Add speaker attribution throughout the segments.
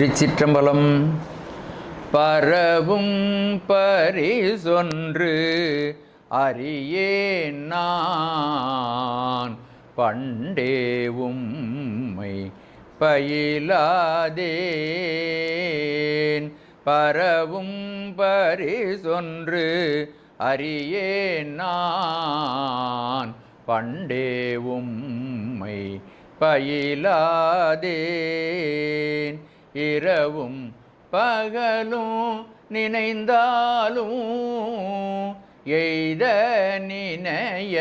Speaker 1: திருச்சிற்றம்பலம். பரவும் பரிசொன்று அறியேன் நான். பண்டே உம்மை பயிலாதேன். பரவும் பரிசொன்று அறியேன் நான். பண்டே உம்மை பயிலாதேன். இரவும் பகலும் நினைந்தாலும் எய்த நினைய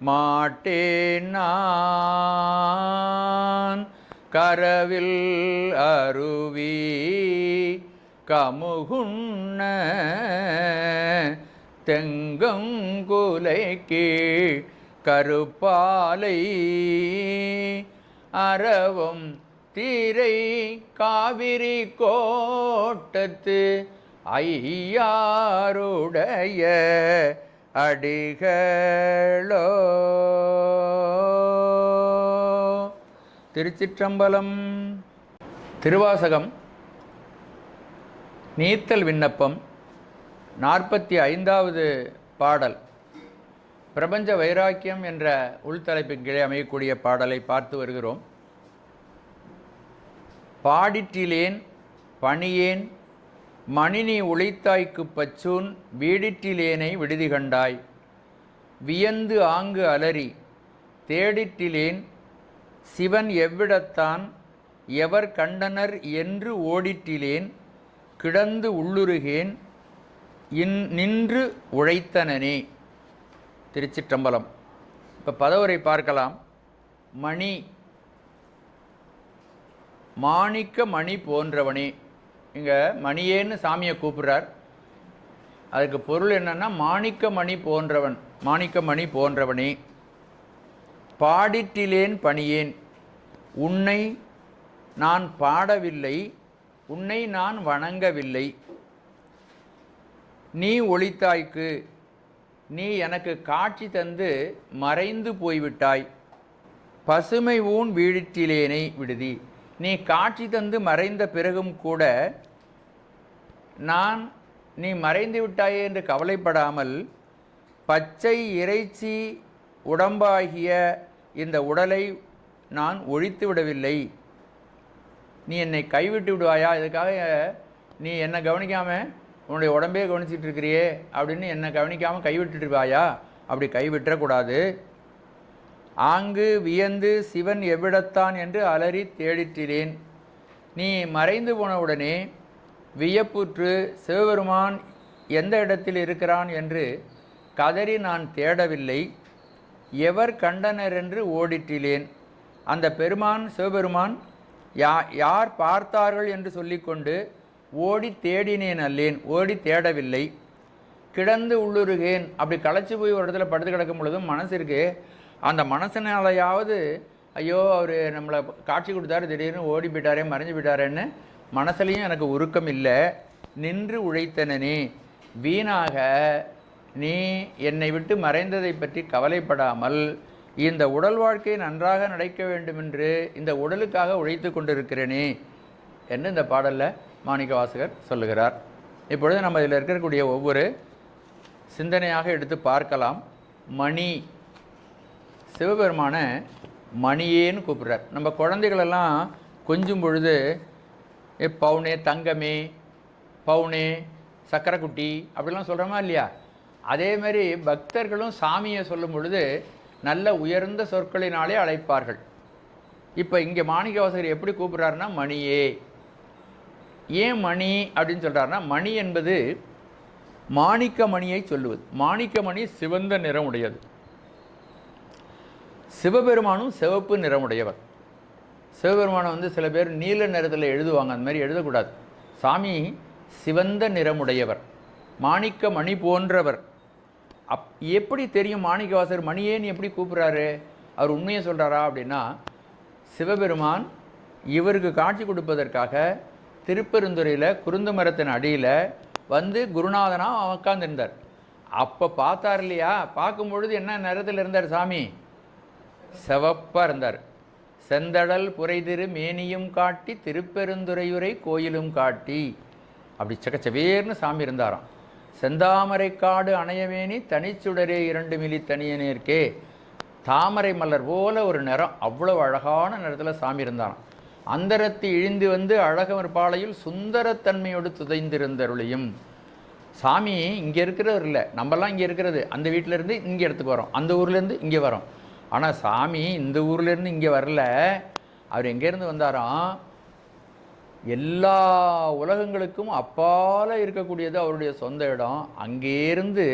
Speaker 1: மாட்டேன் கரவில் அருவி கமுகுண்ண தெங்கங்குலை கீழ் கருப்பாலை அறவும் தீரை காவிரி கோட்டத்து ஐயாருடைய அடிகளோ. திருச்சிற்றம்பலம் திருவாசகம் நீத்தல் விண்ணப்பம் நாற்பத்தி ஐந்தாவது பாடல். பிரபஞ்ச வைராக்கியம் என்ற உள்தலைப்பின் கீழே அமையக்கூடிய பாடலை பார்த்து வருகிறோம். பாடிட்டிலேன் பணியேன் மணினி உழைத்தாய்க்கு பச்சூன் வீடிற்றிலேனை விடுதி கண்டாய் வியந்து ஆங்கு அலறி தேடிற்றிலேன் சிவன் எவ்விடத்தான் எவர் கண்டனர் என்று ஓடிற்றிலேன் கிடந்து உள்ளுருகேன் இன் நின்று உழைத்தனனே. திருச்சிற்றம்பலம். இப்போ பதவரை பார்க்கலாம். மணி மாணிக்க மணி போன்றவனே. இங்கே மணியேன்னு சாமியை கூப்பிட்றார். அதுக்கு பொருள் என்னென்னா மாணிக்க மணி போன்றவன் மாணிக்க மணி போன்றவனே. பாடிட்டிலேன் பணியேன் உன்னை நான் பாடவில்லை உன்னை நான் வணங்கவில்லை. நீ ஒளித்தாய்க்கு நீ எனக்கு காட்சி தந்து மறைந்து போய்விட்டாய். பசுமை ஊன் வீழிட்டிலேனை விடுதி. நீ காட்சி தந்து மறைந்த பிறகும் கூட நான் நீ மறைந்து விட்டாயே என்று கவலைப்படாமல் பச்சை இறைச்சி உடம்பாகிய இந்த உடலை நான் ஒழித்து விடவில்லை. நீ என்னை கைவிட்டு விடுவாயா? இதுக்காக நீ என்னை கவனிக்காமல் உன்னுடைய உடம்பே கவனிச்சிட்டு இருக்கிறியே அப்படின்னு என்னை கவனிக்காமல் கைவிட்டுருவாயா அப்படி கைவிட்டுறக்கூடாது. ஆங்கு வியந்து சிவன் எவ்விடத்தான் என்று அலறி தேடிற்றிலேன் நீ மறைந்து போனவுடனே வியப்புற்று சிவபெருமான் எந்த இடத்தில் இருக்கிறான் என்று கதறி நான் தேடவில்லை. எவர் கண்டனர் என்று ஓடிற்றிலேன் அந்த பெருமான் சிவபெருமான் யா யார் பார்த்தார்கள் என்று சொல்லிக்கொண்டு ஓடி தேடினேன் அல்லேன். ஓடி தேடவில்லை. கிடந்து உள்ளுருகேன். அப்படி களைச்சி போய் ஒரு இடத்துல படுத்து கிடக்கும் பொழுதும் மனசிற்கு அந்த மனசனாலையாவது ஐயோ அவர் நம்மளை காட்சி கொடுத்தாரு திடீர்னு ஓடி போயிட்டாரே மறைஞ்சு போயிட்டாரேன்னு மனசுலையும் எனக்கு உருக்கம் இல்லை. நின்று உழைத்தனனே வீணாக நீ என்னை விட்டு மறைந்ததை பற்றி கவலைப்படாமல் இந்த உடல் வாழ்க்கை நன்றாக நடக்க வேண்டுமென்று இந்த உடலுக்காக உழைத்து கொண்டிருக்கிறேனே என்று இந்த பாடலில் மாணிக்க வாசகர் சொல்லுகிறார். இப்பொழுது நம்ம இதில் இருக்கக்கூடிய ஒவ்வொரு சிந்தனையாக எடுத்து பார்க்கலாம். மணி. சிவபெருமானை மணியேன்னு கூப்பிட்றார். நம்ம குழந்தைகளெல்லாம் கொஞ்சும் பொழுது ஏ பவுனே தங்கமே பவுனே சக்கரைக்குட்டி அப்படிலாம் சொல்கிறோமா இல்லையா? அதே மாதிரி பக்தர்களும் சாமியை சொல்லும் பொழுது நல்ல உயர்ந்த சொற்களினாலே அழைப்பார்கள். இப்போ இங்கே மாணிக்கவாசகர் எப்படி கூப்பிட்றாருன்னா மணியே. ஏன் மணி அப்படின்னு சொல்கிறாருன்னா மணி என்பது மாணிக்கமணியை சொல்லுவது. மாணிக்கமணி சிவந்த நிறம் உடையது. சிவபெருமானும் சிவப்பு நிறமுடையவர். சிவபெருமானை வந்து சில பேர் நீல நிறத்தில் எழுதுவாங்க. அந்த மாதிரி எழுதக்கூடாது. சாமி சிவந்த நிறமுடையவர் மாணிக்க மணி போன்றவர். அப் எப்படி தெரியும் மாணிக்கவாசர் மணியேன்னு எப்படி கூப்பிட்றாரு? அவர் உண்மையை சொல்கிறாரா அப்படின்னா சிவபெருமான் இவருக்கு காட்சி கொடுப்பதற்காக திருப்பெருந்துறையில் குருந்த மரத்தின் அடியில் வந்து குருநாதனாக உட்காந்துருந்தார் அப்போ பார்த்தார் இல்லையா? பார்க்கும்பொழுது என்ன நிறத்தில் இருந்தார் சாமி? செவப்பாக இருந்தார். செந்தடல் புரைதிரு மேனியும் காட்டி திருப்பெருந்துறையுரை கோயிலும் காட்டி. அப்படி சக்கச்சவேர்னு சாமி இருந்தாராம். செந்தாமரை காடு அணையவேணி தனிச்சுடரே இரண்டு மிலி தனியனேற்கே. தாமரை மலர் போல ஒரு நிறம் அவ்வளோ அழகான நிறத்தில் சாமி இருந்தாராம். அந்தரத்து இழிந்து வந்து அழகவர் பாளையில் சுந்தரத்தன்மையோடு துதைந்திருந்தருளையும். சாமி இங்கே இருக்கிறவர் இல்லை நம்மலாம் இங்கே இருக்கிறது. அந்த வீட்டிலேருந்து இங்கே இடத்துக்கு வரோம். அந்த ஊர்லேருந்து இங்கே வரோம். ஆனால் சாமி இந்த ஊர்லேருந்து இங்கே வரல. அவர் எங்கேருந்து வந்தாராம்? எல்லா உலகங்களுக்கும் அப்பால இருக்கக்கூடியது அவருடைய சொந்த இடம். அங்கேருந்து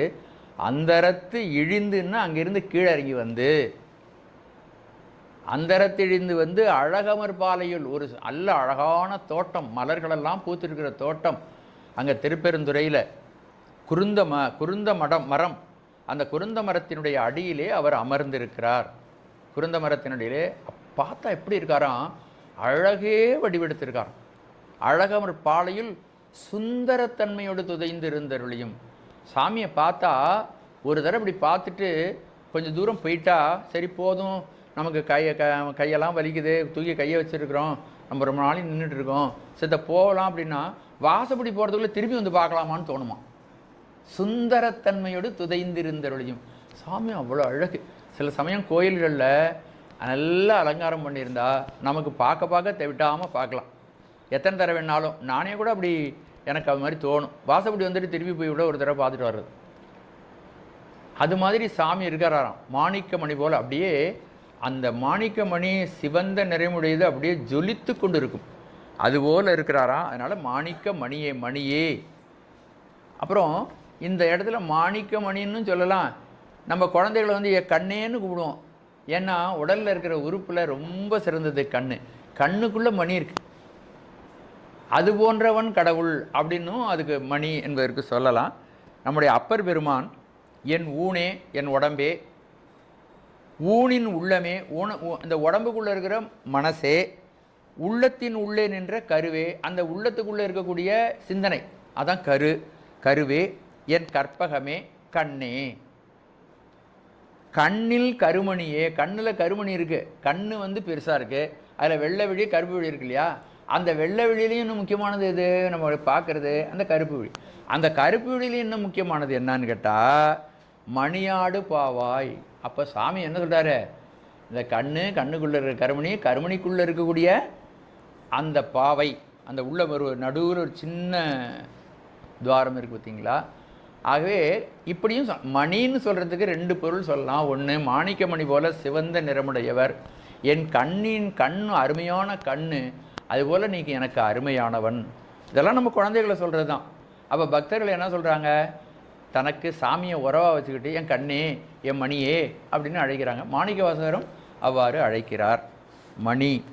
Speaker 1: அந்தரத்து இழிந்துன்னா அங்கேருந்து கீழே இறங்கி வந்து அந்தரத்திழிந்து வந்து அழகமர் பாலையில் ஒரு நல்ல அழகான தோட்டம் மலர்களெல்லாம் பூத்திருக்கிற தோட்டம். அங்கே திருப்பெருந்துறையில் குருந்த ம குருந்த மடம் மரம். அந்த குருந்த மரத்தினுடைய அடியிலே அவர் அமர்ந்திருக்கிறார். குருந்த மரத்தினுடையிலே பார்த்தா எப்படி இருக்காராம்? அழகே வடிவெடுத்திருக்காராம். அழகமர் பாலையில் சுந்தரத்தன்மையோடு துதைந்து இருந்தருளியும் சாமியை பார்த்தா ஒரு தடவை இப்படி பார்த்துட்டு கொஞ்சம் தூரம் போயிட்டா சரி போதும் நமக்கு கையை க கையெல்லாம் வலிக்குது தூக்கி கையை வச்சுருக்குறோம் நம்ம ரொம்ப நாளைக்கு நின்றுட்டு இருக்கோம் சித்த போகலாம் அப்படின்னா வாசப்படி போகிறதுக்குள்ளே திரும்பி வந்து பார்க்கலாமான்னு தோணுமா சுந்தரத்தன்மையோடு துதைந்திருந்தருளியும். சாமி அவ்வளோ அழகு. சில சமயம் கோயில்களில் நல்லா அலங்காரம் பண்ணியிருந்தா நமக்கு பார்க்க பார்க்க தவிட்டாமல் பார்க்கலாம். எத்தனை தடவை வேணாலும். நானே கூட அப்படி எனக்கு அது மாதிரி தோணும். வாசப்படி வந்துட்டு திரும்பி போய் விட ஒரு தடவை பார்த்துட்டு வர்றது. அது மாதிரி சாமி இருக்கிறாராம். மாணிக்கமணி போல் அப்படியே அந்த மாணிக்கமணி சிவந்த நிறைமுடையது அப்படியே ஜொலித்து கொண்டு இருக்கும் அதுபோல் இருக்கிறாராம். அதனால் மாணிக்க மணியே மணியே. அப்புறம் இந்த இடத்துல மாணிக்கமணின்னு சொல்லலாம். நம்ம குழந்தைகளை வந்து என் கண்ணேன்னு கூப்பிடுவோம். ஏன்னா உடலில் இருக்கிற உறுப்பில் ரொம்ப சிறந்தது கண் கண்ணுக்குள்ளே மணி இருக்கு. அது போன்றவன் கடவுள் அப்படின்னும் அதுக்கு மணி என்பதற்கு சொல்லலாம். நம்முடைய அப்பர் பெருமான் என் ஊனே என் உடம்பே ஊனின் உள்ளமே ஊன இந்த உடம்புக்குள்ளே இருக்கிற மனசே உள்ளத்தின் உள்ளே நின்ற கருவே அந்த உள்ளத்துக்குள்ளே இருக்கக்கூடிய சிந்தனை அதான் கரு. கருவே என் கற்பகமே கண்ணே. கண்ணில் கருமணியே கண்ணில் கருமணி இருக்குது கண்ணு வந்து பெருசாக இருக்குது அதில் வெள்ளை விழி கருப்பு விழி இருக்கு இல்லையா? அந்த வெள்ளை விழிலையும் இன்னும் முக்கியமானது எது? நம்ம பார்க்குறது அந்த கருப்பு விழி. அந்த கருப்பு விழிலையும் இன்னும் முக்கியமானது என்னன்னு கேட்டால் மணியாடு பாவாய். அப்போ சாமி என்ன சொல்கிறாரு இந்த கண்ணு கண்ணுக்குள்ளே இருக்கிற கருமணி கருமணிக்குள்ளே இருக்கக்கூடிய அந்த பாவை அந்த உள்ள ஒரு நடுவில் ஒரு சின்ன துவாரம் இருக்குது பார்த்தீங்களா? ஆகவே இப்படியும் மணின்னு சொல்கிறதுக்கு ரெண்டு பொருள் சொல்லலாம். ஒன்று மாணிக்கமணி போல சிவந்த நிறமுடையவர். என் கண்ணின் கண் அருமையான கண் அதுபோல் நீக்கு எனக்கு அருமையானவன். இதெல்லாம் நம்ம குழந்தைகளை சொல்கிறது தான் அப்போ பக்தர்கள் என்ன சொல்கிறாங்க தனக்கு சாமியை உறவாக வச்சுக்கிட்டு என் கண்ணே என் மணியே அப்படின்னு அழைக்கிறாங்க. மாணிக்க வாசகரும் அவ்வாறு அழைக்கிறார். மணி.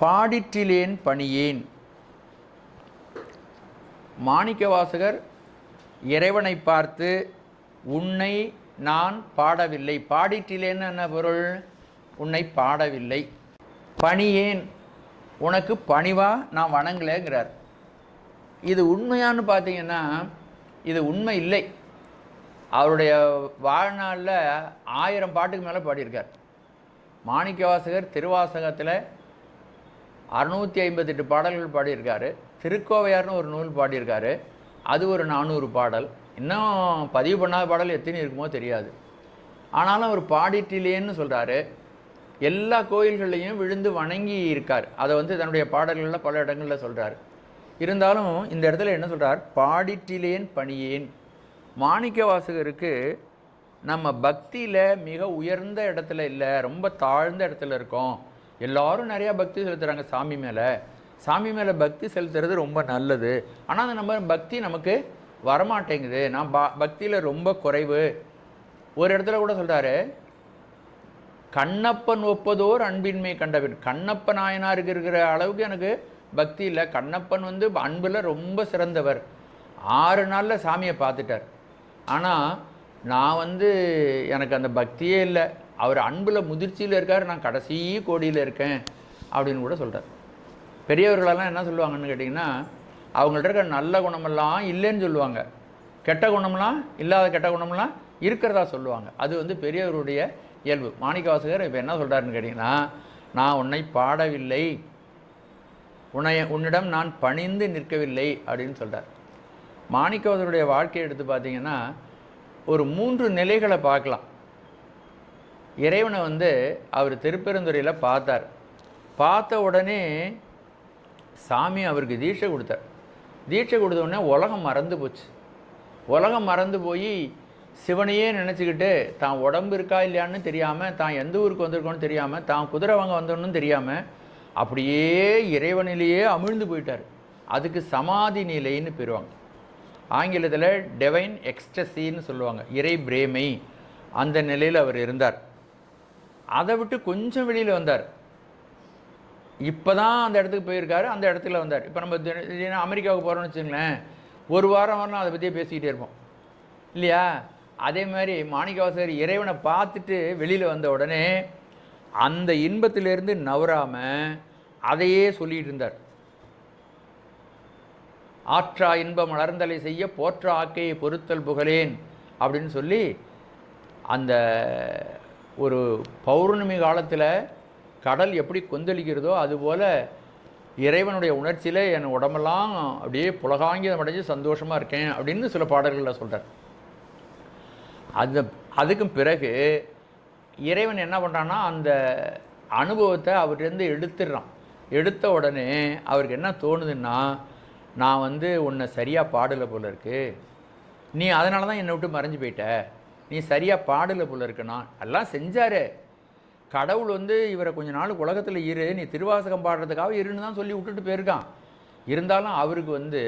Speaker 1: பாடிற்றிலேன் பணியேன். மாணிக்க வாசகர் இறைவனை பார்த்து உன்னை நான் பாடவில்லை. பாடிட்டிலேன்னு என்ன பொருள்? உன்னை பாடவில்லை. பணியேன் உனக்கு பணிவா? நான் வணங்கலைங்கிறார். இது உண்மையான்னு பார்த்தீங்கன்னா இது உண்மை இல்லை. அவருடைய வாழ்நாளில் ஆயிரம் பாட்டுக்கு மேலே பாடியிருக்கார். மாணிக்கவாசகர் திருவாசகத்தில் அறுநூற்றி ஐம்பத்தெட்டு பாடல்கள் பாடியிருக்காரு. திருக்கோவையார்னு ஒரு நூல் பாடியிருக்காரு. அது ஒரு நானூறு பாடல். இன்னும் பதிவு பண்ணாத பாடல் எத்தனை இருக்குமோ தெரியாது. ஆனாலும் அவர் பாடிட்டிலேன்னு சொல்கிறாரு எல்லா கோயில்கள்லையும் விழுந்து வணங்கி இருக்கார். அதை வந்து தன்னுடைய பாடல்களில் பல இடங்களில் சொல்கிறார் இருந்தாலும் இந்த இடத்துல என்ன சொல்கிறார் பாடிட்டிலேன் பணியேன். மாணிக்க வாசகருக்கு நம்ம பக்தியில் மிக உயர்ந்த இடத்துல இல்லை ரொம்ப தாழ்ந்த இடத்துல இருக்கோம். எல்லாரும் நிறையா பக்தி செலுத்துகிறாங்க சாமி மேலே. சாமி மேலே பக்தி செலுத்துறது ரொம்ப நல்லது. ஆனால் அந்த நம்ம பக்தி நமக்கு வரமாட்டேங்குது. நான் பா பக்தியில் ரொம்ப குறைவு. ஒரு இடத்துல கூட சொல்கிறாரு கண்ணப்பன் ஒப்பதோர் அன்பின்மை கண்டபின் கண்ணப்ப நாயனாருக்கு இருக்கிற அளவுக்கு எனக்கு பக்தி இல்லை. கண்ணப்பன் வந்து அன்பில் ரொம்ப சிறந்தவர். ஆறு நாளில் சாமியை பார்த்துட்டார். ஆனால் நான் வந்து எனக்கு அந்த பக்தியே இல்லை. அவர் அன்பில் முதிர்ச்சியில் இருக்கார். நான் கடைசி கோடியில் இருக்கேன் அப்படின்னு கூட சொல்கிறார் பெரியவர்களெல்லாம் என்ன சொல்லுவாங்கன்னு கேட்டிங்கன்னா அவங்கள்ட்ட இருக்கிற நல்ல குணமெல்லாம் இல்லைன்னு சொல்லுவாங்க. கெட்ட குணம்லாம் இல்லாத கெட்ட குணம்லாம் இருக்கிறதா சொல்லுவாங்க. அது வந்து பெரியவருடைய இயல்பு. மாணிக்கவாசகர் இப்போ என்ன சொல்கிறாருன்னு கேட்டிங்கன்னா நான் உன்னை பாடவில்லை. உன்னை உன்னிடம் நான் பணிந்து நிற்கவில்லை. அப்படின்னு சொல்கிறார் மாணிக்கவாசகருடைய வாழ்க்கையை எடுத்து பார்த்தீங்கன்னா ஒரு மூன்று நிலைகளை பார்க்கலாம். இறைவனை வந்து அவர் திருப்பெருந்துறையில் பார்த்தார். பார்த்த உடனே சாமி அவருக்கு தீட்சை கொடுத்தார். தீட்சை கொடுத்தோடனே உலகம் மறந்து போச்சு. உலகம் மறந்து போய் சிவனையே நினச்சிக்கிட்டு தான் உடம்பு இருக்கா இல்லையான்னு தெரியாமல் தான் எந்த ஊருக்கு வந்திருக்கோன்னு தெரியாமல் தான் குதிரை வாங்க வந்தோன்னு தெரியாமல் அப்படியே இறைவனிலேயே அமிழ்ந்து போயிட்டார். அதுக்கு சமாதி நிலைன்னு பெறுவாங்க ஆங்கிலத்தில் டெவைன் எக்ஸ்டசின்னு சொல்லுவாங்க. இறை பிரேமை. அந்த நிலையில் அவர் இருந்தார். அதை விட்டு கொஞ்சம் வெளியில் வந்தார். இப்போ தான் அந்த இடத்துக்கு போயிருக்காரு அந்த இடத்துல வந்தார். இப்போ நம்ம தின- அமெரிக்காவுக்கு போகிறோம்னு வச்சுங்களேன் ஒரு வாரம் வரலாம் அதை பற்றியே பேசிக்கிட்டே இருப்போம். இல்லையா? அதே மாதிரி மாணிக்கவாசகர் இறைவனை பார்த்துட்டு வெளியில் வந்த உடனே அந்த இன்பத்திலேருந்து நவராமல் அதையே சொல்லிகிட்டு இருந்தார். ஆற்றா இன்பம் மலர்ந்தலை செய்ய போற்ற ஆக்கையை பொறுத்தல் புகழேன் அப்படின்னு சொல்லி அந்த ஒரு பௌர்ணமி காலத்தில் கடல் எப்படி கொந்தளிக்கிறதோ அதுபோல் இறைவனுடைய உணர்ச்சியில் என் உடம்பெல்லாம் அப்படியே புலகாங்கிதம் அடைஞ்சு சந்தோஷமாக இருக்கேன் அப்படின்னு சில பாடல்களில் சொல்கிறார் அந்த அதுக்கும் பிறகு இறைவன் என்ன பண்ணுறான்னா அந்த அனுபவத்தை அவர்கிட்டருந்து எடுத்துடுறான். எடுத்த உடனே அவருக்கு என்ன தோணுதுன்னா நான் வந்து உன்னை சரியாக பாடலை போல இருக்கு. நீ அதனால தான் என்னை விட்டு மறைஞ்சு போயிட்ட. நீ சரியாக பாடலை போல இருக்குண்ணா எல்லாம் செஞ்சாரு. கடவுள் வந்து இவரை கொஞ்ச நாள் உலகத்தில் இரு நீ திருவாசகம் பாடுறதுக்காக இருன்னு தான் சொல்லி விட்டுட்டு போயிருக்கான். இருந்தாலும் அவருக்கு வந்து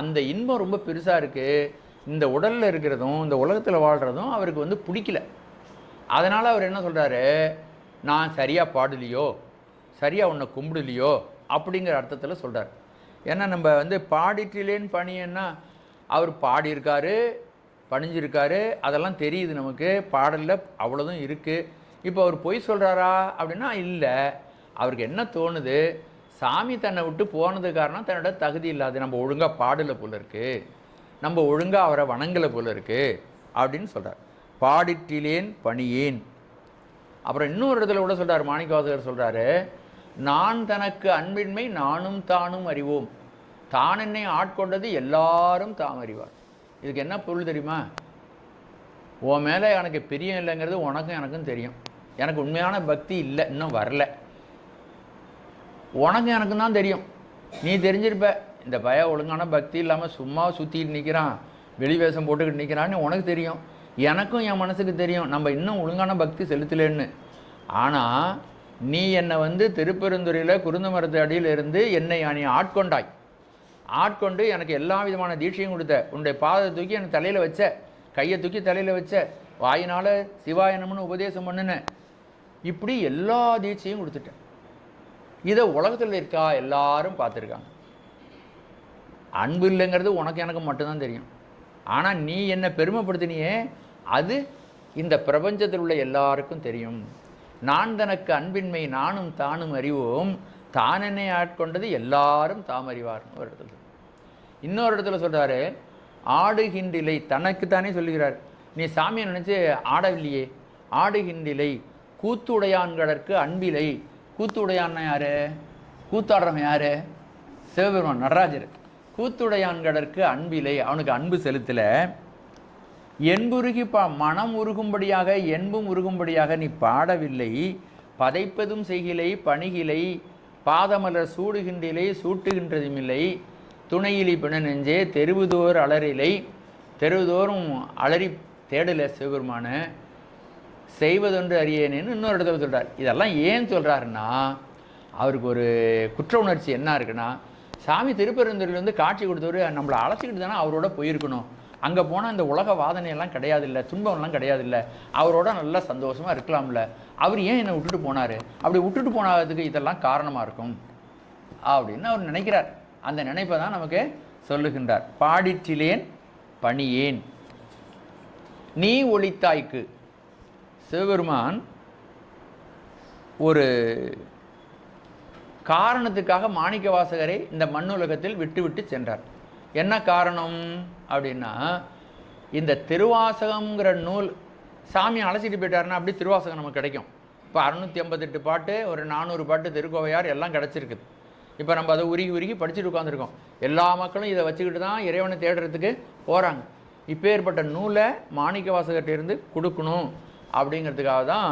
Speaker 1: அந்த இன்பம் ரொம்ப பெருசாக இருக்குது இந்த உடலில் இருக்கிறதும் இந்த உலகத்தில் வாழ்கிறதும் அவருக்கு வந்து பிடிக்கல. அதனால் அவர் என்ன சொல்கிறாரு நான் சரியாக பாடலையோ சரியாக உன்னை கும்பிடலையோ அப்படிங்கிற அர்த்தத்தில் சொல்கிறார் ஏன்னா நம்ம வந்து பாடிட்டிலேன்னு பணியன்னா அவர் பாடியிருக்காரு பணிஞ்சிருக்காரு அதெல்லாம் தெரியுது நமக்கு. பாடலில் அவ்வளோதும் இருக்குது இப்போ அவர் பொய் சொல்கிறாரா அப்படின்னா இல்லை. அவருக்கு என்ன தோணுது? சாமி தன்னை விட்டு போனது காரணம் தன்னோட தகுதி இல்லாது நம்ம ஒழுங்காக பாடலை போல இருக்குது நம்ம ஒழுங்காக அவரை வணங்கலை போல இருக்குது அப்படின்னு சொல்கிறார் பாடிட்டிலேன் பணியேன். அப்புறம் இன்னொரு இடத்துல கூட சொல்கிறார் மாணிக்கவாசகர் சொல்கிறாரு நான் தனக்கு அன்பின்மை நானும் தானும் அறிவோம். தான் என்னை ஆட்கொண்டது எல்லாரும் தாம் அறிவார். இதுக்கு என்ன பொருள் தெரியுமா? உன் மேலே எனக்கு பிரியம் இல்லைங்கிறது உனக்கும் எனக்கும் தெரியும். எனக்கு உண்மையான பக்தி இல்லை இன்னும் வரல. உனக்கு எனக்கு தான் தெரியும். நீ தெரிஞ்சிருப்ப இந்த பய ஒழுங்கான பக்தி இல்லாமல் சும்மா சுற்றிட்டு நிற்கிறான் வெளி வேஷம் போட்டுக்கிட்டு நிற்கிறான்னு உனக்கு தெரியும். எனக்கும் என் மனசுக்கு தெரியும் நம்ம இன்னும் ஒழுங்கான பக்தி செலுத்தலன்னு. ஆனால் நீ என்னை வந்து திருப்பெருந்துறையில் குருந்த மரத்து அடியில் இருந்து என்னை நீ ஆட்கொண்டாய். ஆட்கொண்டு எனக்கு எல்லா விதமான தீட்சையும் கொடுத்த. உன்னுடைய பாதத்தை தூக்கி எனக்கு தலையில் வச்ச கையை தூக்கி தலையில் வச்ச வாயினால் சிவாயனம்னு உபதேசம் பண்ணுன்னு இப்படி எல்லா தீட்சையும் கொடுத்துட்டேன். இதை உலகத்தில் இருக்கா? எல்லாரும் பார்த்துருக்காங்க. அன்பு இல்லைங்கிறது உனக்கு எனக்கு மட்டும்தான் தெரியும். ஆனால் நீ என்னை பெருமைப்படுத்தினியே அது இந்த பிரபஞ்சத்தில் உள்ள எல்லாருக்கும் தெரியும். நான் தனக்கு அன்பின்மை நானும் தானும் அறிவோம். தானென்னை ஆட்கொண்டது எல்லாரும் தாம் அறிவார்னு ஒரு இடத்துல இன்னொரு இடத்துல சொல்கிறாரு ஆடுகின்றிலை தனக்குத்தானே சொல்லுகிறார். நீ சாமியை நினச்சி ஆடவில்லையே? ஆடுகின்றிலை கூத்துடையான்களுக்கு அன்பிலை. கூத்துடையான்னா யார்? கூத்தாடுறவன் யார்? சிவபெருமான் நடராஜர். கூத்துடையான்களுக்கு அன்பிலை. அவனுக்கு அன்பு செலுத்தலை. என்புருகி பா மனம் உருகும்படியாக என்பும் உருகும்படியாக நீ பாடவில்லை. பதைப்பதும் செய்கிலை பணிகிலை. பாதமலர் சூடுகின்றிலை சூட்டுகின்றதுமில்லை. துணையிலி பிண நெஞ்சே தெருவுதோர் அலறிலை. தெருவுதோறும் அலறி தேடலை சிவபெருமான. செய்வதொன்று அறியேனேன்னு இன்னொரு இடத்துல சொல்கிறார் இதெல்லாம் ஏன் சொல்கிறாருன்னா அவருக்கு ஒரு குற்ற உணர்ச்சி என்ன இருக்குன்னா சாமி திருப்பெருந்துறையில் வந்து காட்சி கொடுத்தவர் நம்மளை அழைச்சிக்கிட்டு தானே அவரோட போயிருக்கணும். அங்கே போனால் இந்த உலக வாதனையெல்லாம் கிடையாது இல்லை துன்பம்லாம் கிடையாது இல்லை அவரோட நல்லா சந்தோஷமாக இருக்கலாம்ல. அவர் ஏன் என்னை விட்டுட்டு போனார்? அப்படி விட்டுட்டு போனதுக்கு இதெல்லாம் காரணமாக இருக்கும்? அப்படின்னு அவர் நினைக்கிறார். அந்த நினைப்பை தான் நமக்கு சொல்லுகின்றார். பாடிற்றிலேன் பணியேன். நீ ஒளித்தாய்க்கு. சிவபெருமான் ஒரு காரணத்துக்காக மாணிக்க வாசகரை இந்த மண்ணுலகத்தில் விட்டுவிட்டு சென்றார். என்ன காரணம்? அப்படின்னா இந்த திருவாசகம்ங்கிற நூல் சாமி அழைச்சிட்டு போயிட்டாருன்னா அப்படியே திருவாசகம் நமக்கு கிடைக்கும். இப்போ அறுநூற்றி ஐம்பத்தெட்டு பாட்டு ஒரு நானூறு பாட்டு திருக்கோவையார் எல்லாம் கிடச்சிருக்குது. இப்போ நம்ம அதை உருகி உருகி படிச்சுட்டு உட்காந்துருக்கோம் எல்லா மக்களும் இதை வச்சுக்கிட்டு தான் இறைவனை தேடுறதுக்கு போகிறாங்க இப்பேற்பட்ட நூலை மாணிக்க வாசகர்கிட்ட இருந்து கொடுக்கணும். அப்படிங்கிறதுக்காக தான்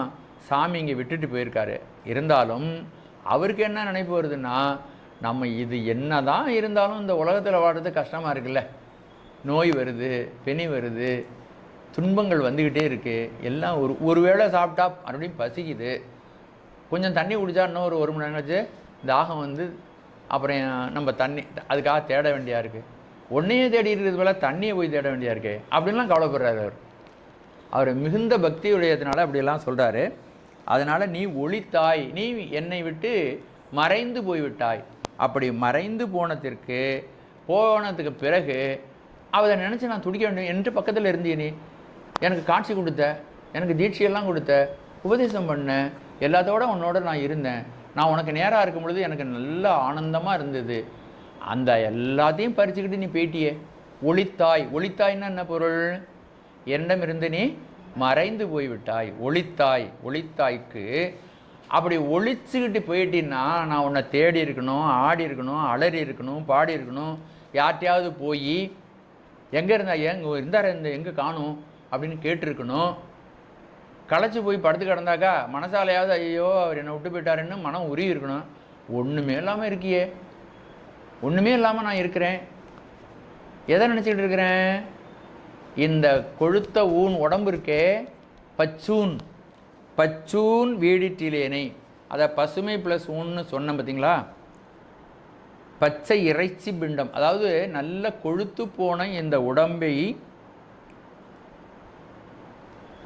Speaker 1: சாமி இங்கே விட்டுட்டு போயிருக்காரு. இருந்தாலும் அவருக்கு என்ன நினைப்பு வருதுன்னா நம்ம இது என்ன தான் இருந்தாலும் இந்த உலகத்தில் வாடுறது கஷ்டமாக இருக்குல்ல. நோய் வருது பெனி வருது துன்பங்கள் வந்துக்கிட்டே இருக்குது எல்லாம் ஒரு ஒரு வேளை சாப்பிட்டா மறுபடியும் பசிக்குது. கொஞ்சம் தண்ணி குடிச்சா இன்னும் ஒரு ஒரு மணி நேரம் கழிச்சு தாகம் வந்து அப்புறம் நம்ம தண்ணி அதுக்காக தேட வேண்டியா இருக்குது ஒன்றையே தேடி இருக்கிறது போல தண்ணியை போய் தேட வேண்டியா இருக்கே. அப்படின்லாம் கவலைப்படுறாரு அவர். அவர் மிகுந்த பக்தியுடையதுனால அப்படியெல்லாம் சொல்கிறாரு அதனால் நீ ஒளித்தாய் நீ என்னை விட்டு மறைந்து போய்விட்டாய். அப்படி மறைந்து போனதற்கு போனதுக்கு பிறகு அதை நினச்சி நான் துடிக்க வேண்டும். என்று பக்கத்தில் இருந்தீ நீ. எனக்கு காட்சி கொடுத்த எனக்கு தீட்சையெல்லாம் கொடுத்த உபதேசம் பண்ண எல்லாத்தோட உன்னோட நான் இருந்தேன். நான் உனக்கு நேராக இருக்கும் பொழுது எனக்கு நல்ல ஆனந்தமாக இருந்தது. அந்த எல்லாத்தையும் பறிச்சுக்கிட்டு நீ போயிட்டியே ஒளித்தாய் ஒளித்தாய்னா என்ன பொருள்? என்னிடமிருந்து நீ மறைந்து போய்விட்டாய்? ஒளித்தாய் ஒளித்தாய்க்கு அப்படி ஒழிச்சுக்கிட்டு போயிட்டீன்னா நான் உன்னை தேடி இருக்கணும் ஆடி இருக்கணும் அலறி இருக்கணும் பாடி இருக்கணும். யார்கிட்டையாவது போய் எங்கே இருந்தா? எங்க இருந்தார்? இந்த எங்கே காணும்? அப்படின்னு கேட்டிருக்கணும். களைச்சி போய் படுத்து கிடந்தாக்கா மனசாலையாவது ஐயோ அவர் என்னை விட்டு போயிட்டாருன்னு மனம் உரிய இருக்கணும். ஒன்றுமே இல்லாமல் இருக்கியே. ஒன்றுமே இல்லாமல் நான் இருக்கிறேன். எதை நினச்சிக்கிட்டு இருக்கிறேன்? இந்த கொழுத்த ஊன் உடம்பு இருக்கே பச்சூன். பச்சூன் வீடிட்டிலேனை. அதை பசுமை ப்ளஸ் ஊன்னு சொன்னேன் பார்த்தீங்களா பச்சை இறைச்சி பிண்டம். அதாவது நல்ல கொழுத்து போன இந்த உடம்பை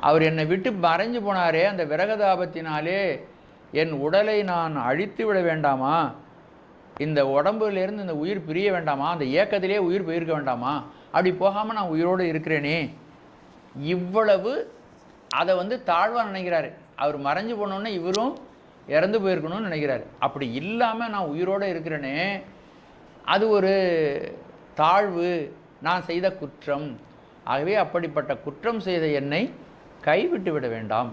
Speaker 1: அவர் என்னை விட்டு மறைஞ்சு போனாரே அந்த விரகதாபத்தினாலே என் உடலை நான் அழித்து விட வேண்டாமா? இந்த உடம்புலேருந்து இந்த உயிர் பிரிய வேண்டாமா? அந்த இயக்கத்திலே உயிர் போயிருக்க வேண்டாமா? அப்படி போகாமல் நான் உயிரோடு இருக்கிறேனே. இவ்வளவு அதை வந்து தாழ்வாக நினைக்கிறாரு. அவர் மறைஞ்சு போனோன்னே இவரும் இறந்து போயிருக்கணும்னு நினைக்கிறாரு. அப்படி இல்லாமல் நான் உயிரோடு இருக்கிறேனே. அது ஒரு தாழ்வு. நான் செய்த குற்றம். ஆகவே அப்படிப்பட்ட குற்றம் செய்த என்னை கைவிட்டு விட வேண்டாம்.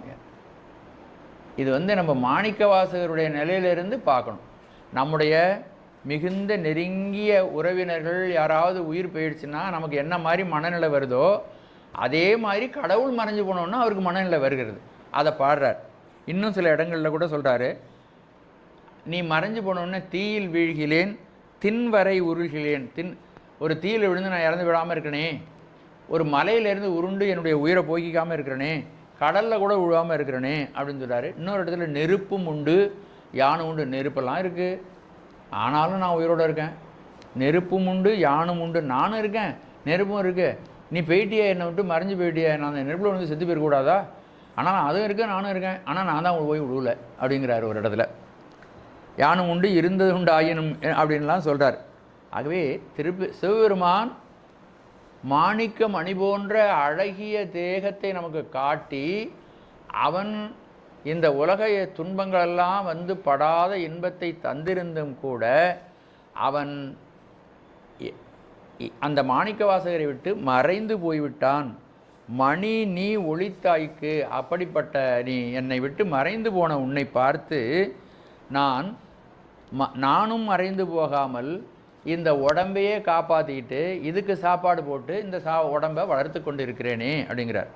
Speaker 1: இது வந்து நம்ம மாணிக்க வாசகருடைய நிலையிலிருந்து பார்க்கணும். நம்முடைய மிகுந்த நெருங்கிய உறவினர்கள் யாராவது உயிர் போயிடுச்சுன்னா நமக்கு என்ன மாதிரி மனநிலை வருதோ அதே மாதிரி கடவுள் மறைஞ்சு போனோன்னா அவருக்கு மனநிலை வருகிறது. அதை பாடுறார். இன்னும் சில இடங்களில் கூட சொல்கிறாரு நீ மறைஞ்சு போனோன்னே தீயில் வீழ்கிறேன் தின்வரை உருள்கிறேன். தின் ஒரு தீயில் விழுந்து நான் இறந்து விடாமல் இருக்கனே ஒரு மலையிலேருந்து உருண்டு என்னுடைய உயிரை போக்கிக்காமல் இருக்கிறனே கடலில் கூட விழாமல் இருக்கிறனே அப்படின்னு சொல்கிறாரு இன்னொரு இடத்துல நெருப்பும் உண்டு யானை உண்டு நெருப்பெல்லாம் இருக்குது ஆனாலும் நான் உயிரோடு இருக்கேன். நெருப்பும் உண்டு யானும் உண்டு. நானும் இருக்கேன். நெருப்பும் இருக்கு. நீ போயிட்டியே? என்னை விட்டு மறைஞ்சு போயிட்டியே? நான் அந்த நெருப்பில் வந்து செத்து போயிடக்கூடாதா ஆனால் நான் அதுவும் இருக்கேன் நானும் இருக்கேன். ஆனால் நான் தான் போய் விடுவல அப்படிங்கிறாரு ஒரு இடத்துல. யானும் உண்டு இருந்தது உண்டு ஆயினும் அப்படின்லாம் சொல்கிறார் ஆகவே திருப்பி சிவபெருமான் மாணிக்க மணி போன்ற அழகிய தேகத்தை நமக்கு காட்டி அவன் இந்த உலக துன்பங்களெல்லாம் வந்து படாத இன்பத்தை தந்திருந்தும் கூட அவன் அந்த மாணிக்க வாசகரை விட்டு மறைந்து போய்விட்டான். மணி நீ ஒளித்தாய்க்கு. அப்படிப்பட்ட நீ என்னை விட்டு மறைந்து போன உன்னை பார்த்து நான் ம நானும் மறைந்து போகாமல் இந்த உடம்பையே காப்பாற்றிக்கிட்டு இதுக்கு சாப்பாடு போட்டு இந்த சா உடம்பை வளர்த்து கொண்டு இருக்கிறேனே அப்படிங்கிறார்.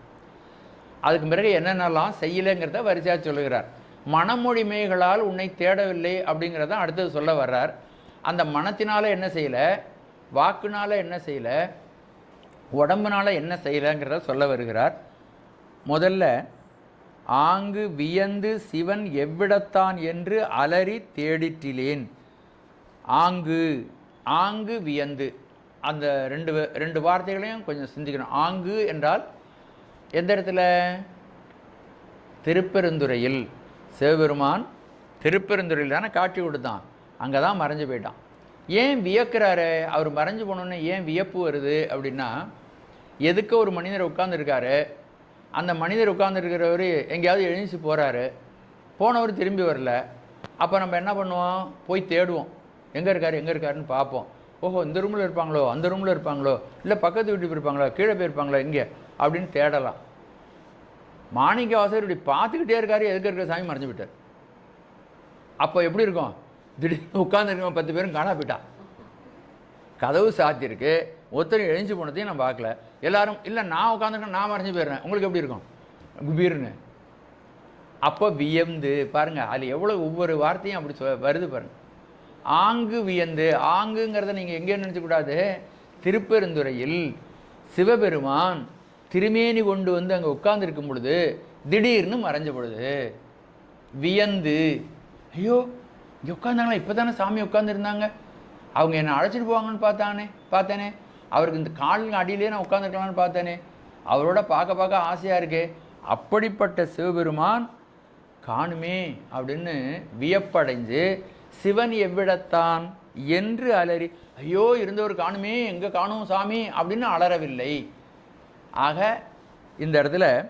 Speaker 1: அதுக்கு பிறகு என்னென்னலாம் செய்யலைங்கிறத வரிசையாக சொல்லுகிறார். மனமொழிமைகளால் உன்னை தேடவில்லை அப்படிங்கிறத அடுத்தது சொல்ல வர்றார். அந்த மனத்தினால் என்ன செய்யலை? வாக்குனால் என்ன செய்யலை? உடம்புனால் என்ன செய்யலைங்கிறத சொல்ல வருகிறார். முதல்ல ஆங்கு வியந்து சிவன் எவ்விடத்தான் என்று அலறி தேடிற்றிலேன் ஆங்கு ஆங்கு வியந்து. அந்த ரெண்டு ரெண்டு வார்த்தைகளையும் கொஞ்சம் சிந்திக்கணும். ஆங்கு என்றால் எந்த இடத்துல? திருப்பெருந்துறையில். சிவபெருமான் திருப்பெருந்துறையில் தானே காட்சி கொடுத்தான். அங்கே தான் மறைஞ்சு போயிட்டான். ஏன் வியக்கிறாரு? அவர் மறைஞ்சு போனோன்னே ஏன் வியப்பு வருது அப்படின்னா எதுக்க ஒரு மனிதர் உட்காந்துருக்காரு அந்த மனிதர் உட்கார்ந்துருக்கிறவர் எங்கேயாவது எழுந்துச்சு போகிறாரு போனவர் திரும்பி வரல. அப்போ நம்ம என்ன பண்ணுவோம்? போய் தேடுவோம். எங்கே இருக்காரு? எங்கே இருக்காருன்னு பார்ப்போம். ஓஹோ இந்த ரூமில் இருப்பாங்களோ? அந்த ரூமில் இருப்பாங்களோ? இல்லை பக்கத்து வீட்டுக்கு இருப்பாங்களோ கீழே போயிருப்பாங்களோ? இங்கே. அப்படின்னு தேடலாம். மாணிக்க வாசகர் இப்படி பார்த்துக்கிட்டே இருக்காரு எதுக்கு இருக்கிற சாமி மறைஞ்சு விட்டார் அப்போ எப்படி இருக்கும்? திடீர்னு உட்காந்துருக்கவன் பத்து பேரும் காணா போயிட்டா. கதவு சாத்தியிருக்கு ஒருத்தர் எழிஞ்சு போனதையும் நான் பார்க்கல. எல்லாரும் இல்லை நான் உட்காந்துருக்கேன் நான் மறைஞ்சு போயிடுறேன். உங்களுக்கு எப்படி இருக்கும்? குபீர்னு. அப்போ வியந்து பாருங்க அதில் எவ்வளோ ஒவ்வொரு வார்த்தையும் அப்படி சொ வருது பாருங்கள் ஆங்கு வியந்து ஆங்குங்கிறத நீங்கள் எங்கே நினச்சக்கூடாது திருப்பெருந்துறையில் சிவபெருமான் திருமேனி கொண்டு வந்து அங்கே உட்கார்ந்துருக்கும் பொழுது திடீர்னு மறைஞ்ச பொழுது வியந்து ஐயோ இங்கே உட்காந்தாங்களா இப்போ தானே சாமி உட்காந்துருந்தாங்க அவங்க என்னை அழைச்சிட்டு போவாங்கன்னு பார்த்தானே பார்த்தேனே. அவருக்கு இந்த காலின் அடியிலே நான் உட்காந்துருக்கலாம்னு பார்த்தேனே. அவரோட பார்க்க பார்க்க ஆசையாக இருக்கே. அப்படிப்பட்ட சிவபெருமான் காணுமே அப்படின்னு வியப்படைஞ்சு சிவன் எவ்விடத்தான்? என்று அலறி ஐயோ இருந்தவர் காணுமே எங்கே காணும் சாமி? அப்படின்னு அலறவில்லை. ஆக இந்த இடத்துல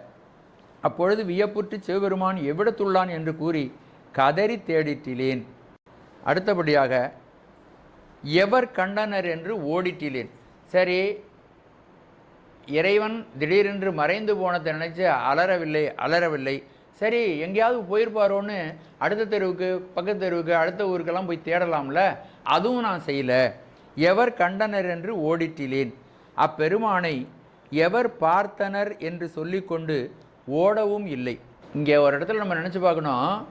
Speaker 1: அப்பொழுது வியப்புற்று சிவபெருமான் எவ்விடத்துள்ளான்? என்று கூறி கதறி தேடிட்டிலேன். அடுத்தபடியாக எவர் கண்டனர் என்று ஓடிட்டிலேன். சரி இறைவன் திடீரென்று மறைந்து போனதை நினைச்சு அலறவில்லை அலறவில்லை. சரி எங்கேயாவது போயிருப்பாரோன்னு அடுத்த தெருவுக்கு பக்கத்து தெருவுக்கு அடுத்த ஊருக்கெல்லாம் போய் தேடலாம்ல. அதுவும் நான் செய்யல. எவர் கண்டனர் என்று ஓடிட்டிலேன். அப்பெருமானை எவர் பார்த்தனர் என்று சொல்லிக்கொண்டு ஓடவும் இல்லை. இங்கே ஒரு இடத்துல நம்ம நினச்சி பார்க்கணும்.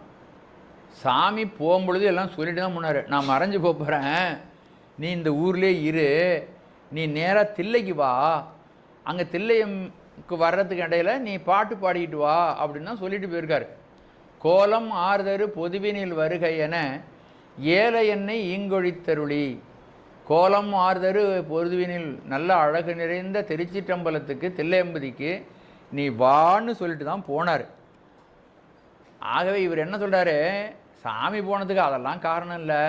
Speaker 1: சாமி போகும்பொழுது எல்லாம் சொல்லிட்டு தான் போனார். நான் மறைஞ்சு போகிறேன் நீ இந்த ஊர்லேயே இரு. நீ நேராக தில்லைக்கு வா. அங்கே தில்லையம்க்கு வர்றதுக்கு இடையில நீ பாட்டு பாடிக்கிட்டு வா அப்படின்னு தான் சொல்லிட்டு போயிருக்காரு. கோலம் ஆறுதரு பொதுவினில் வருகை என ஏல என்னை ஈங்கொழித்தருளி கோலம் ஆறுதரு பொருதுவினில் நல்ல அழகு நிறைந்த திருச்சிற்றம்பலத்துக்கு தில்லையம்பதிக்கு நீ வான்னு சொல்லிட்டு தான் போனார். ஆகவே இவர் என்ன சொல்கிறாரு சாமி போனதுக்கு அதெல்லாம் காரணம் இல்லை.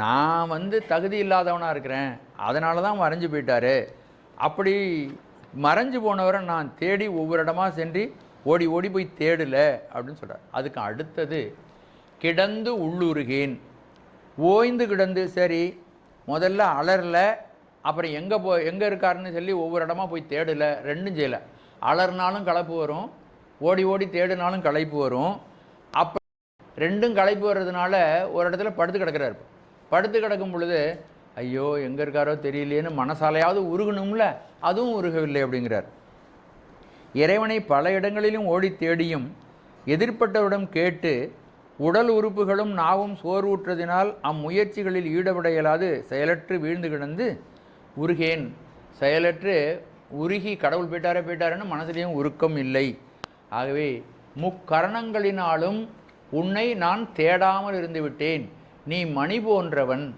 Speaker 1: நான் வந்து தகுதி இல்லாதவனாக இருக்கிறேன். அதனால தான் மறைஞ்சு போயிட்டாரு. அப்படி மறைஞ்சு போனவரை நான் தேடி ஒவ்வொரு இடமா சென்று ஓடி ஓடி போய் தேடல அப்படின்னு சொல்கிறார் அதுக்கு அடுத்தது கிடந்து உள்ளுருகேன். ஓய்ந்து கிடந்து சரி முதல்ல அலறல அப்புறம் எங்கே போ எங்கே இருக்காருன்னு சொல்லி ஒவ்வொரு இடமா போய் தேடலை ரெண்டும் செய்யலை. அலறினாலும் களைப்பு வரும் ஓடி ஓடி தேடினாலும் களைப்பு வரும். அப்போ ரெண்டும் களைப்பு வர்றதுனால ஒரு இடத்துல படுத்து கிடக்கிறாரு படுத்து கிடக்கும் பொழுது ஐயோ எங்கே இருக்காரோ தெரியலேன்னு மனசாலையாவது உருகணும்ல அதுவும் உருகவில்லை அப்படிங்கிறார். இறைவனை பல இடங்களிலும் ஓடி தேடியும் எதிர்ப்பட்டவரிடம் கேட்டு உடல் உறுப்புகளும் நாவும் சோர்வுற்றதினால் அம்முயற்சிகளில் ஈடுபட இயலாது செயலற்று வீழ்ந்து கிடந்து உருகேன். செயலற்று உருகி கடவுள் போயிட்டாரே போயிட்டாருன்னு மனசுலேயும் உருக்கம் இல்லை. ஆகவே முக்கரணங்களினாலும் உன்னை நான் தேடாமல் இருந்துவிட்டேன் நீ மணி போன்றவன்.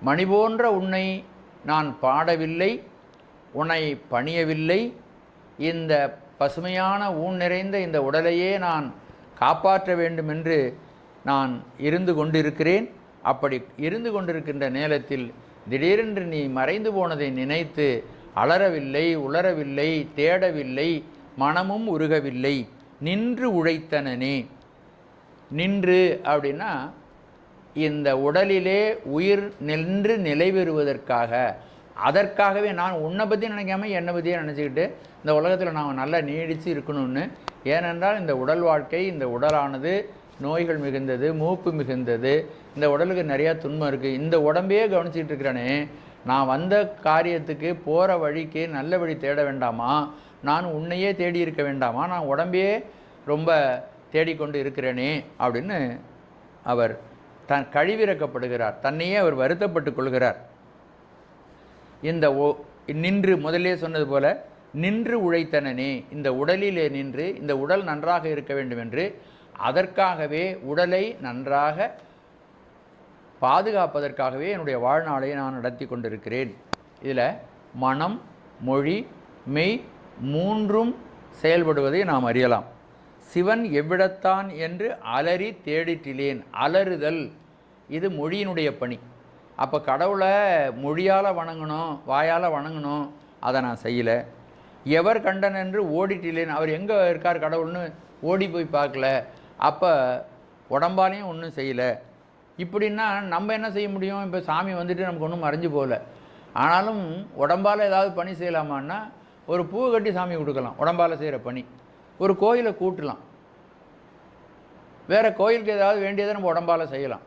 Speaker 1: மணி போன்ற உன்னை நான் பாடவில்லை. உன்னை பணியவில்லை. இந்த பசுமையான ஊன் நிறைந்த இந்த உடலையே நான் காப்பாற்ற வேண்டும் என்று நான் இருந்து கொண்டிருக்கிறேன். அப்படி இருந்து கொண்டிருக்கின்ற நேரத்தில் திடீரென்று நீ மறைந்து போனதை நினைத்து அலறவில்லை உளரவில்லை தேடவில்லை மனமும் உருகவில்லை. நின்று உழைத்தனனே. நின்று அப்படின்னா இந்த உடலிலே உயிர் நின்று நிலை பெறுவதற்காக அதற்காகவே நான் உன்னை பற்றி நினைக்காம என்னை பற்றியே நினச்சிக்கிட்டு இந்த உலகத்தில் நான் நல்லா நீடித்து இருக்கணும்னு ஏனென்றால் இந்த உடல் வாழ்க்கை இந்த உடலானது நோய்கள் மிகுந்தது மூப்பு மிகுந்தது இந்த உடலுக்கு நிறையா துன்பம் இருக்குது இந்த உடம்பையே கவனிச்சிக்கிட்டு இருக்கிறேனே நான் வந்த காரியத்துக்கு போகிற வழிக்கு நல்ல வழி தேட வேண்டாமா? நான் உன்னையே தேடி இருக்க வேண்டாமா? நான் உடம்பையே ரொம்ப தேடிக்கொண்டு இருக்கிறேனே அப்படின்னு அவர் தன் கழிவிறக்கப்படுகிறார். தன்னையே அவர் வருத்தப்பட்டு கொள்கிறார். இந்த ஓ நின்று முதலே சொன்னது போல நின்று உழைத்தனனே இந்த உடலிலே நின்று இந்த உடல் நன்றாக இருக்க வேண்டும் என்று அதற்காகவே உடலை நன்றாக பாதுகாப்பதற்காகவே என்னுடைய வாழ்நாளை நான் நடத்தி கொண்டிருக்கிறேன். இதில் மனம் மொழி மெய் மூன்றும் செயல்படுவதை நாம் அறியலாம். சிவன் எவ்விடத்தான் என்று அலறி தேடிட்டிலேன் அலறுதல் இது மொழியினுடைய பணி. அப்போ கடவுளை மொழியால் வணங்கணும் வாயால் வணங்கணும் அதை நான் செய்யலை. எவர் கண்டன் என்று ஓடிட்டிலேன் அவர் எங்கே இருக்கார் கடவுள்னு ஓடி போய் பார்க்கல. அப்போ உடம்பாலையும் ஒன்றும் செய்யலை. இப்படின்னா நம்ம என்ன செய்ய முடியும்? இப்போ சாமி வந்துட்டு நமக்கு ஒன்றும் மறைஞ்சு போகல. ஆனாலும் உடம்பால் ஏதாவது பணி செய்யலாமான்னா ஒரு பூ கட்டி சாமி கொடுக்கலாம். உடம்பால் செய்கிற பணி. ஒரு கோயிலை கூட்டலாம். வேறு கோயிலுக்கு ஏதாவது வேண்டியதை நம்ம உடம்பால் செய்யலாம்.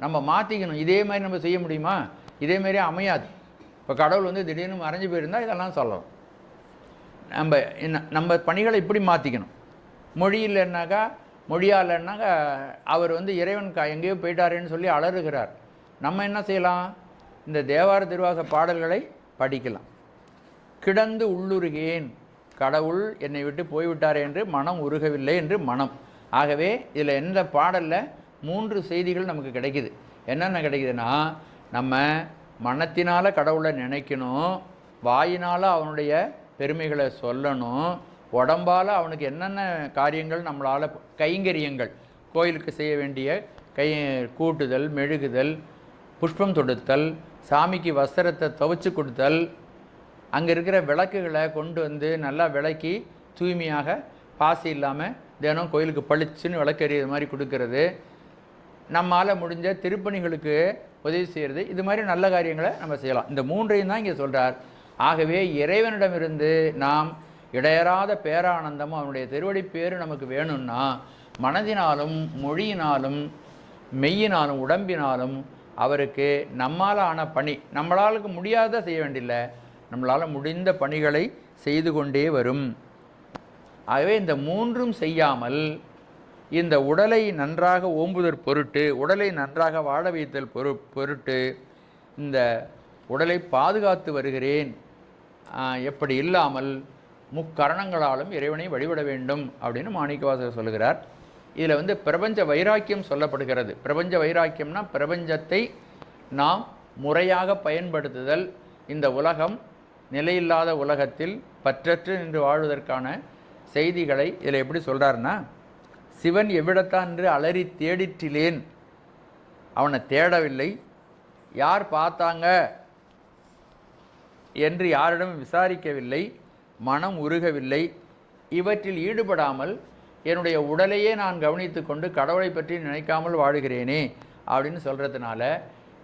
Speaker 1: நம்ம மாற்றிக்கணும் இதே மாதிரி நம்ம செய்ய முடியுமா? இதே மாதிரி அமையாது. இப்போ கடவுள் வந்து திடீர்னு மறைஞ்சு போயிருந்தால் இதெல்லாம் சொல்லலாம். நம்ம என்ன- நம்ம பணிகளை இப்படி மாற்றிக்கணும் மொழி இல்லைன்னாக்கா மொழியாலன்னாக்கா அவர் வந்து இறைவன் கா எங்கேயோ போயிட்டாரேன்னு சொல்லி அலறுகிறார். நம்ம என்ன செய்யலாம்? இந்த தேவார திருவாச பாடல்களை படிக்கலாம். கிடந்து உள்ளுருகேன் கடவுள் என்னை விட்டு போய்விட்டார் என்று மனம் உருகவில்லை என்று மனம். ஆகவே இதில் எந்த பாடலில் மூன்று செய்திகள் நமக்கு கிடைக்குது. என்னென்ன கிடைக்குதுன்னா நம்ம மனத்தினால் கடவுளை நினைக்கணும் வாயினால் அவனுடைய பெருமைகளை சொல்லணும். உடம்பால் அவனுக்கு என்னென்ன காரியங்கள் நம்மளால் கைங்கரியங்கள். கோயிலுக்கு செய்ய வேண்டிய கை கூட்டுதல் மெழுகுதல் புஷ்பம் தொடுத்தல் சாமிக்கு வஸ்திரத்தை துவைச்சு கொடுத்தல் அங்கே இருக்கிற விளக்குகளை கொண்டு வந்து நல்லா விளக்கி தூய்மையாக பாசி இல்லாமல் தினம் கோயிலுக்கு பளிச்சுன்னு விளக்கறியது மாதிரி கொடுக்கறது. நம்மால் முடிஞ்ச திருப்பணிகளுக்கு உதவி செய்கிறது இது மாதிரி நல்ல காரியங்களை நம்ம செய்யலாம். இந்த மூன்றையும் தான் இங்கே சொல்கிறார் ஆகவே இறைவனிடமிருந்து நாம் இடையறாத பேரானந்தமும் அவனுடைய திருவடி பேரு நமக்கு வேணும்னா மனதினாலும் மொழியினாலும் மெய்யினாலும் உடம்பினாலும் அவருக்கு நம்மால் ஆன பணி நம்மளாலுக்கு முடியாத செய்ய வேண்டியில்லை நம்மளால் முடிந்த பணிகளை செய்து கொண்டே வரும். ஆகவே இந்த மூன்றும் செய்யாமல் இந்த உடலை நன்றாக ஓம்புதற் பொருட்டு உடலை நன்றாக வாழ வைத்தல் பொரு பொருட்டு இந்த உடலை பாதுகாத்து வருகிறேன். எப்படி இல்லாமல் முக்கரணங்களாலும் இறைவனை வழிபட வேண்டும் அப்படின்னு மாணிக்கவாசகர் சொல்லுகிறார். இதில் வந்து பிரபஞ்ச வைராக்கியம் சொல்லப்படுகிறது. பிரபஞ்ச வைராக்கியம்னா பிரபஞ்சத்தை நாம் முறையாக பயன்படுத்துதல். இந்த உலகம் நிலையில்லாத உலகத்தில் பற்றற்று நின்று வாழ்வதற்கான செய்திகளை இதில் எப்படி சொல்கிறாருன்னா சிவன் எவ்விடத்தான் என்று அலறி தேடிற்றிலேன் அவனை தேடவில்லை. யார் பார்த்தாங்க? என்று யாரிடமும் விசாரிக்கவில்லை மனம் உருகவில்லை. இவற்றில் ஈடுபடாமல் என்னுடைய உடலையே நான் கவனித்து கொண்டு கடவுளை பற்றி நினைக்காமல் வாழுகிறேனே அப்படின்னு சொல்கிறதுனால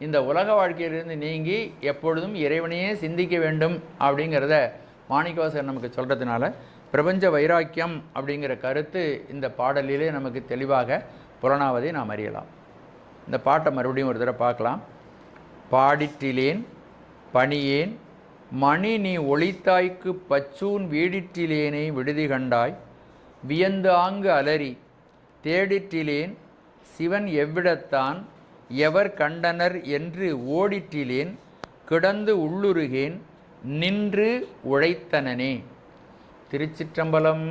Speaker 1: இந்த உலக வாழ்க்கையிலிருந்து நீங்கி எப்பொழுதும் இறைவனையே சிந்திக்க வேண்டும் அப்படிங்கிறத மாணிக்கவாசகர் நமக்கு சொல்கிறதுனால பிரபஞ்ச வைராக்கியம் அப்படிங்கிற கருத்து இந்த பாடலிலே நமக்கு தெளிவாக புலனாவதை நாம் அறியலாம். இந்த பாட்டை மறுபடியும் ஒரு தடவை பார்க்கலாம். பாடிற்றிலேன் பணியேன் மணி நீ ஒளித்தாய்க்கு பச்சூன் வீடிற்றிலேனை விடுதி கண்டாய் வியந்து ஆங்கு அலறி தேடிற்றிலேன் சிவன் எவ்விடத்தான் எவர் கண்டனர் என்று ஓடிற்றிலேன் கிடந்து உள்ளுருகேன் நின்று உழைத்தனனே. திருச்சிற்றம்பலம்.